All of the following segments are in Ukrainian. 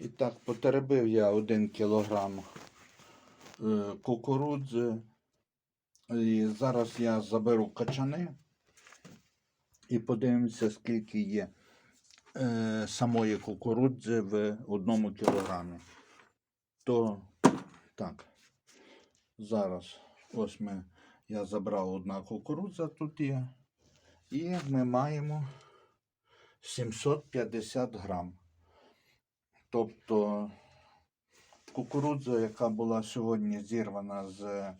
І так, потеребив я 1 кілограм е, кукурудзи. І зараз я заберу качани і подивимося, скільки є е, самої кукурудзи в одному кілограмі. То так, зараз ось ми, я забрав одна кукурудза тут є. І ми маємо 750 грам. Тобто кукурудза, яка була сьогодні зірвана з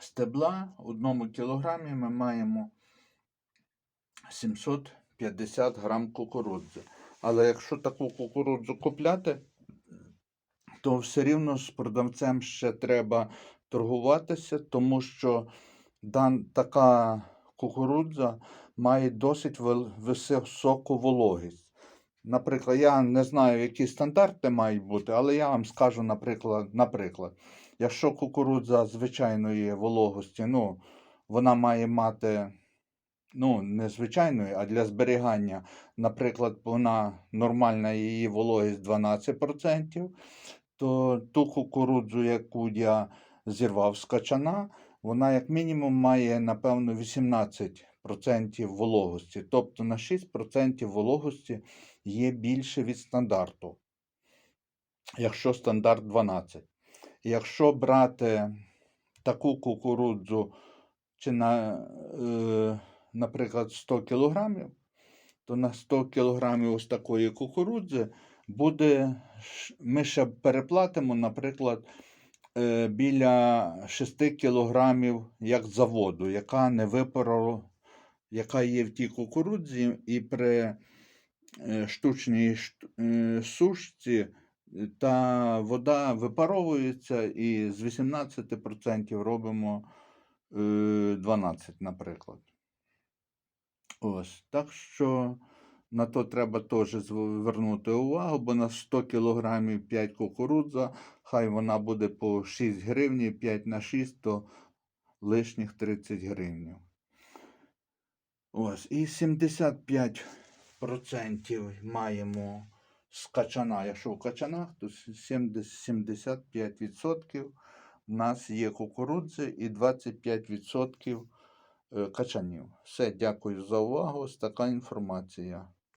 стебла, в одному кілограмі ми маємо 750 грам кукурудзи. Але якщо таку кукурудзу купляти, то все рівно з продавцем ще треба торгуватися, тому що дан, така кукурудза має досить високу вологість. Наприклад, я не знаю, які стандарти мають бути, але я вам скажу, наприклад, наприклад, якщо кукурудза звичайної вологості, ну, вона має мати, ну, не звичайної, а для зберігання, наприклад, вона нормальна її вологість 12%, то ту кукурудзу, яку я зірвав з качана, вона як мінімум має, напевно, 18% вологості. Тобто на 6% вологості є більше від стандарту, якщо стандарт 12. Якщо брати таку кукурудзу, чи на, е, наприклад, 100 кілограмів, то на 100 кілограмів ось такої кукурудзи буде, ми ще переплатимо, наприклад, е, біля 6 кілограмів як заводу, яка не випарила, яка є в тій кукурудзі, і при е, штучній е, сушці е, та вода випаровується, і з 18% робимо е, 12, наприклад. Ось. Так що на то треба теж звернути увагу, бо на 100 кг 5 кукурудза, хай вона буде по 6 гривень, 5 на 6, то лишніх 30 гривень. Ось. І 75% маємо з качана. Якщо в качанах, то 70 75% у нас є кукурудзи і 25% е, качанів. Все, дякую за увагу. Ось така інформація.